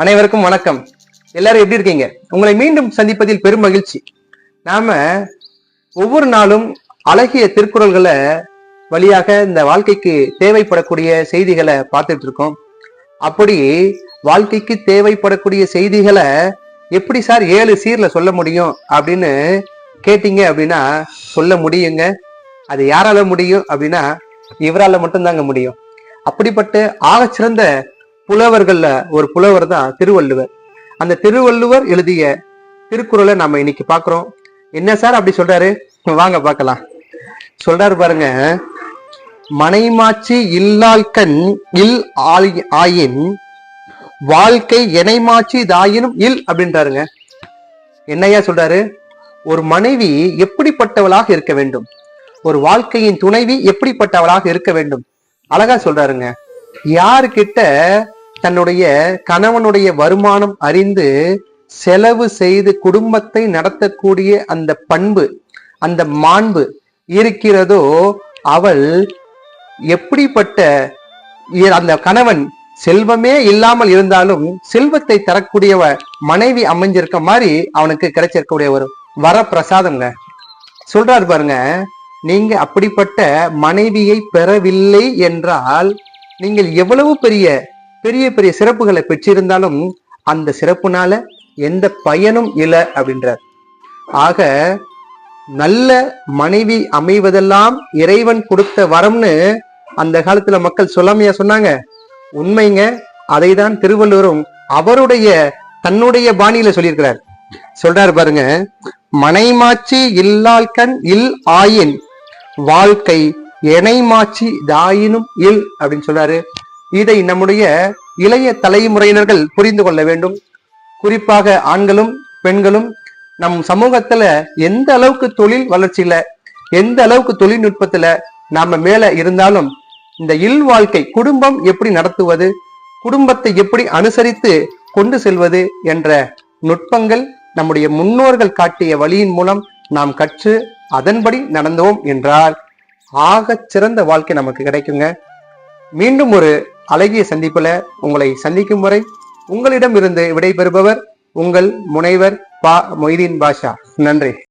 அனைவருக்கும் வணக்கம். எல்லாரும் எப்படி இருக்கீங்க? உங்களை மீண்டும் சந்திப்பதில் பெரும் மகிழ்ச்சி. நாம ஒவ்வொரு நாளும் அழகிய திருக்குறள்களை வழியாக இந்த வாழ்க்கைக்கு தேவைப்படக்கூடிய செய்திகளை பார்த்துட்டு இருக்கோம். அப்படி வாழ்க்கைக்கு தேவைப்படக்கூடிய செய்திகளை எப்படி சார் ஏழு சீர்ல சொல்ல முடியும் அப்படின்னு கேட்டீங்க அப்படின்னா சொல்ல முடியுங்க. அது யாரால முடியும் அப்படின்னா இவரால மட்டும்தாங்க முடியும். அப்படிப்பட்ட ஆகச்சிறந்த புலவர்கள்ல ஒரு புலவர் தான் திருவள்ளுவர். அந்த திருவள்ளுவர் எழுதிய திருக்குறளை நம்ம இன்னைக்கு பாக்குறோம் என்ன சார் அப்படி சொல்றாரு? வாங்க பார்க்கலாம். சொல்றாரு பாருங்க. மனைமாச்சி இல்லாள்கண் இல் ஆய்- ஆயின் வாழ்க்கை எனைமாச்சி தாயினும் இல் அப்படின்றாருங்க. என்னையா சொல்றாரு? ஒரு மனைவி எப்படிப்பட்டவளாக இருக்க வேண்டும்? ஒரு வாழ்க்கையின் துணைவி எப்படிப்பட்டவளாக இருக்க வேண்டும்? அழகா சொல்றாருங்க. யாருக்கிட்ட தன்னுடைய கணவனுடைய வருமானம் அறிந்து செலவு செய்து குடும்பத்தை நடத்தக்கூடிய அந்த பண்பு அந்த மாண்பு இருக்கிறதோ அவள் எப்படிப்பட்ட அந்த கணவன் செல்வமே இல்லாமல் இருந்தாலும் செல்வத்தை தரக்கூடியவ மனைவி அமைஞ்சிருக்க மாதிரி அவனுக்கு கிடைச்சிருக்கக்கூடிய ஒரு வரப்பிரசாதங்க சொல்றாரு பாருங்க நீங்க அப்படிப்பட்ட மனைவியை பெறவில்லை என்றால் நீங்கள் எவ்வளவு பெரிய பெரிய பெரிய சிறப்புகளை பெற்றிருந்தாலும் அந்த சிறப்புனால எந்த பயனும் இல்லை அப்படின்றார். ஆக நல்ல மனைவி அமைவதெல்லாம் இறைவன் கொடுத்த வரம்னு அந்த காலத்துல மக்கள் சொல்லாமையா சொன்னாங்க. உண்மைங்க அதை தான் திருவள்ளுவரும் அவருடைய தன்னுடைய பாணியில சொல்லியிருக்கிறார். சொல்றாரு பாருங்க மனைமாச்சி இல்லாள்கண் இல் ஆயின் வாழ்க்கை எனைமாச்சி தாயினும் இல் அப்படின்னு சொல்றாரு. இதை நம்முடைய இளைய தலைமுறையினர்கள் புரிந்து கொள்ள வேண்டும். குறிப்பாக ஆண்களும் பெண்களும் நம் சமூகத்துல எந்த அளவுக்கு தொழில் வளர்ச்சியில எந்த அளவுக்கு தொழில்நுட்பத்துல நாம மேல இருந்தாலும் இந்த இல் வாழ்க்கை குடும்பம் எப்படி நடத்துவது குடும்பத்தை எப்படி அனுசரித்து கொண்டு செல்வது என்ற நுட்பங்கள் நம்முடைய முன்னோர்கள் காட்டிய வழியின் மூலம் நாம் கற்று அதன்படி நடந்தோம் என்றால் ஆகச் சிறந்த வாழ்க்கை நமக்கு கிடைக்குங்க. மீண்டும் ஒரு அழகிய சந்திப்புல உங்களை சந்திக்கும் வரை உங்களிடம் இருந்து விடைபெறுபவர் உங்கள் முனைவர் பா மொய்தீன் பாஷா. நன்றி.